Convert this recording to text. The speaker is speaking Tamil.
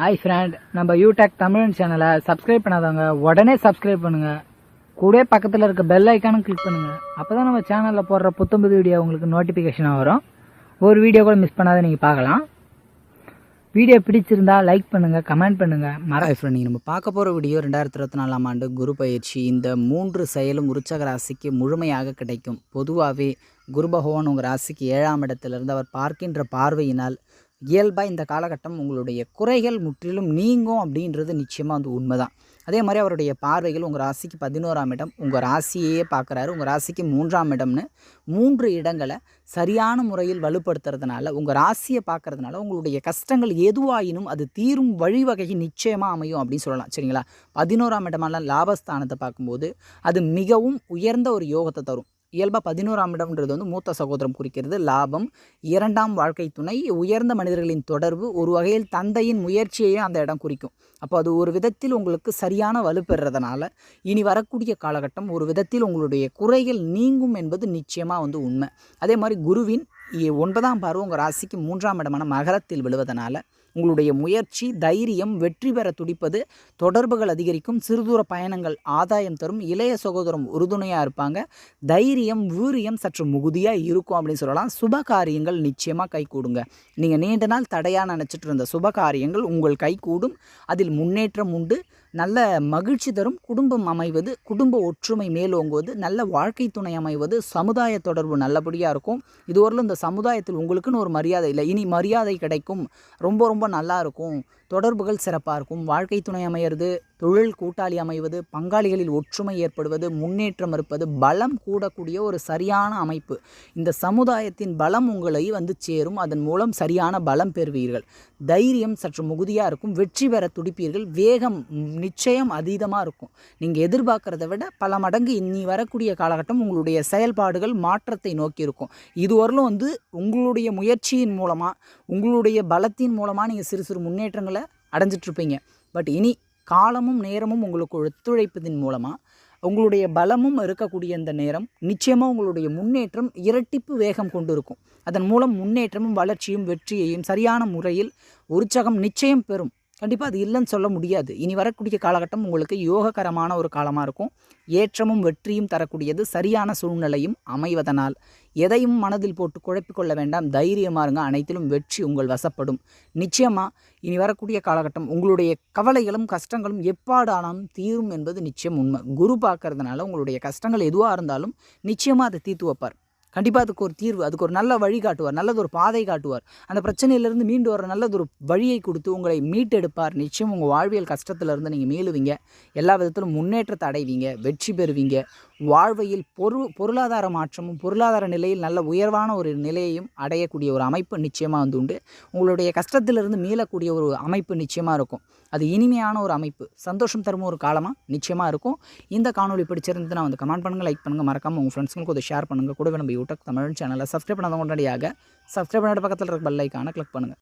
ஹாய் ஃப்ரெண்ட் நம்ம யூடெக் தமிழ் சேனலை சப்ஸ்கிரைப் பண்ணாதவங்க உடனே சப்ஸ்கிரைப் பண்ணுங்க. கூட பக்கத்தில் இருக்க பெல் ஐக்கானும் கிளிக் பண்ணுங்க. அப்பதான் நம்ம சேனலில் போடுற புத்தம்புது வீடியோ உங்களுக்கு நோட்டிஃபிகேஷனாக வரும். ஒரு வீடியோ கூட மிஸ் பண்ணாத நீங்கள் பார்க்கலாம். வீடியோ பிடிச்சிருந்தா லைக் பண்ணுங்க கமெண்ட் பண்ணுங்க. மர ஃப்ரெண்ட் ஃப்ரெண்ட் நம்ம பார்க்க போகிற வீடியோ ரெண்டாயிரத்தி இருபத்தி நாலாம் ஆண்டு குரு பயிற்சி. இந்த மூன்று செயலும் உற்சக ராசிக்கு முழுமையாக கிடைக்கும். பொதுவாகவே குரு பகவான் உங்கள் ராசிக்கு ஏழாம் இடத்திலிருந்து அவர் பார்க்கின்ற பார்வையினால் இயல்பாக இந்த காலகட்டம் உங்களுடைய குறைகள் முற்றிலும் நீங்கும் அப்படின்றது நிச்சயமாக வந்து உண்மைதான். அதே மாதிரி அவருடைய பார்வைகள் உங்கள் ராசிக்கு பதினோராம் இடம் உங்கள் ராசியையே பார்க்குறாரு. உங்கள் ராசிக்கு மூன்றாம் இடம்னு மூன்று இடங்களை சரியான முறையில் வலுப்படுத்துறதுனால உங்கள் ராசியை பார்க்கறதுனால உங்களுடைய கஷ்டங்கள் எதுவாயினும் அது தீரும் வழிவகை நிச்சயமாக அமையும் அப்படின்னு சொல்லலாம். சரிங்களா? பதினோராம் இடமெல்லாம் லாபஸ்தானத்தை பார்க்கும்போது அது மிகவும் உயர்ந்த ஒரு யோகத்தை தரும். இயல்பாக பதினோராம் இடம்ன்றது வந்து மூத்த சகோதரம் குறிக்கிறது. லாபம். இரண்டாம் வாழ்க்கை துணை. உயர்ந்த மனிதர்களின் தொடர்பு. ஒரு வகையில் தந்தையின் முயற்சியையும் அந்த இடம் குறிக்கும். அப்போ அது ஒரு விதத்தில் உங்களுக்கு சரியான வலுப்பெறதுனால இனி வரக்கூடிய காலகட்டம் ஒரு விதத்தில் உங்களுடைய குறைகள் நீங்கும் என்பது நிச்சயமாக வந்து உண்மை. அதே மாதிரி குருவின் ஒன்பதாம் பார்வை உங்கள் ராசிக்கு மூன்றாம் இடமான மகரத்தில் விழுவதனால உங்களுடைய முயற்சி தைரியம் வெற்றி பெற துடிப்பது தொடர்புகள் அதிகரிக்கும் சிறுதூர பயணங்கள் ஆதாயம் தரும் இளைய சகோதரம் உறுதுணையாக இருப்பாங்க. தைரியம் வீரியம் சற்று முகுதியாக இருக்கும் அப்படின்னு சொல்லலாம். சுப காரியங்கள் நிச்சயமாக கைகூடுங்க நீங்கள் நீண்ட நாள் தடையாக நினச்சிட்டு இருந்த சுப காரியங்கள் உங்கள் கைகூடும் அதில் முன்னேற்றம் உண்டு. நல்ல மகிழ்ச்சி தரும். குடும்பம் அமைவது குடும்ப ஒற்றுமை மேலோங்குவது நல்ல வாழ்க்கை துணை அமைவது சமுதாய தொடர்பு நல்லபடியாக இருக்கும். இதுவரையிலும் இந்த சமுதாயத்தில் உங்களுக்குன்னு ஒரு மரியாதை இல்லை. இனி மரியாதை கிடைக்கும். ரொம்ப ரொம்ப நல்லா இருக்கும். தொடர்புகள் சிறப்பாக இருக்கும். வாழ்க்கை துணை அமையிறது தொழில் கூட்டாளி அமைவது பங்காளிகளில் ஒற்றுமை ஏற்படுவது முன்னேற்றம் இருப்பது பலம் கூடக்கூடிய ஒரு சரியான அமைப்பு. இந்த சமுதாயத்தின் பலம் உங்களை வந்து சேரும். அதன் மூலம் சரியான பலம் பெறுவீர்கள். தைரியம் சற்று முகுதியாக இருக்கும். வெற்றி பெற துடிப்பீர்கள். வேகம் நிச்சயம் அதீதமாக இருக்கும். நீங்கள் எதிர்பார்க்குறத விட பல மடங்கு இன்னி வரக்கூடிய காலகட்டம் உங்களுடைய செயல்பாடுகள் மாற்றத்தை நோக்கி இருக்கும். இதுவரையிலும் வந்து உங்களுடைய முயற்சியின் மூலமாக உங்களுடைய பலத்தின் மூலமாக நீங்கள் சிறு சிறு முன்னேற்றங்களை அடைஞ்சிட்ருப்பீங்க. பட் இனி காலமும் நேரமும் உங்களுக்கு ஒத்துழைப்பதன் மூலமாக உங்களுடைய பலமும் இருக்கக்கூடிய இந்த நேரம் நிச்சயமாக உங்களுடைய முன்னேற்றம் இரட்டிப்பு வேகம் கொண்டு இருக்கும். அதன் மூலம் முன்னேற்றமும் வளர்ச்சியும் வெற்றியையும் சரியான முறையில் உற்சாகம் நிச்சயம் பெறும். கண்டிப்பாக அது இல்லைன்னு சொல்ல முடியாது. இனி வரக்கூடிய காலகட்டம் உங்களுக்கு யோககரமான ஒரு காலமாக இருக்கும். ஏற்றமும் வெற்றியும் தரக்கூடியது சரியான சூழ்நிலையும் அமைவதனால். எதையும் மனதில் போட்டு குழப்பிக்கொள்ள வேண்டாம். தைரியமாக இருங்க. அனைத்திலும் வெற்றி உங்கள் வசப்படும். நிச்சயமாக இனி வரக்கூடிய காலகட்டம் உங்களுடைய கவலைகளும் கஷ்டங்களும் எப்பாடானாலும் தீரும் என்பது நிச்சயம் உண்மை. குரு பார்க்கறதுனால உங்களுடைய கஷ்டங்கள் எதுவாக இருந்தாலும் நிச்சயமாக அதை தீர்த்து வைப்பார். கண்டிப்பாக அதுக்கு ஒரு தீர்வு அதுக்கு ஒரு நல்ல வழி காட்டுவார் நல்லது ஒரு பாதை காட்டுவார். அந்த பிரச்சனையிலேருந்து மீண்டு வர நல்லது ஒரு வழியை கொடுத்து உங்களை மீட்டெடுப்பார். நிச்சயம் உங்கள் வாழ்வியல் கஷ்டத்துலேருந்து நீங்கள் மீளுவீங்க. எல்லா விதத்திலும் முன்னேற்றத்தை அடைவீங்க வெற்றி பெறுவீங்க. வாழ்வையில் பொரு பொருளாதார மாற்றமும் பொருளாதார நிலையில் நல்ல உயர்வான ஒரு நிலையையும் அடையக்கூடிய ஒரு அமைப்பு நிச்சயமாக வந்து உண்டு. உங்களுடைய கஷ்டத்திலிருந்து மீளக்கூடிய ஒரு அமைப்பு நிச்சயமாக இருக்கும். அது இனிமையான ஒரு அமைப்பு சந்தோஷம் தரும் ஒரு காலமாக நிச்சயமாக இருக்கும். இந்த காணொளி பிடிச்சிருந்ததுன்னா வந்து கமெண்ட் பண்ணுங்கள் லைக் பண்ணுங்கள் மறக்காமல் உங்கள் ஃப்ரெண்ட்ஸுங்களுக்கு கொஞ்சம் ஷேர் பண்ணுங்கள் கூட நம்ம யூடியூப் தமிழ் சேனலை சப்ஸ்கிரைப் பண்ணாத உடனடியாக சப்ஸ்கிரைப் பண்ணிட்டு பக்கத்தில் இருக்க பெல் ஐக்கானை கிளிக் பண்ணுங்கள்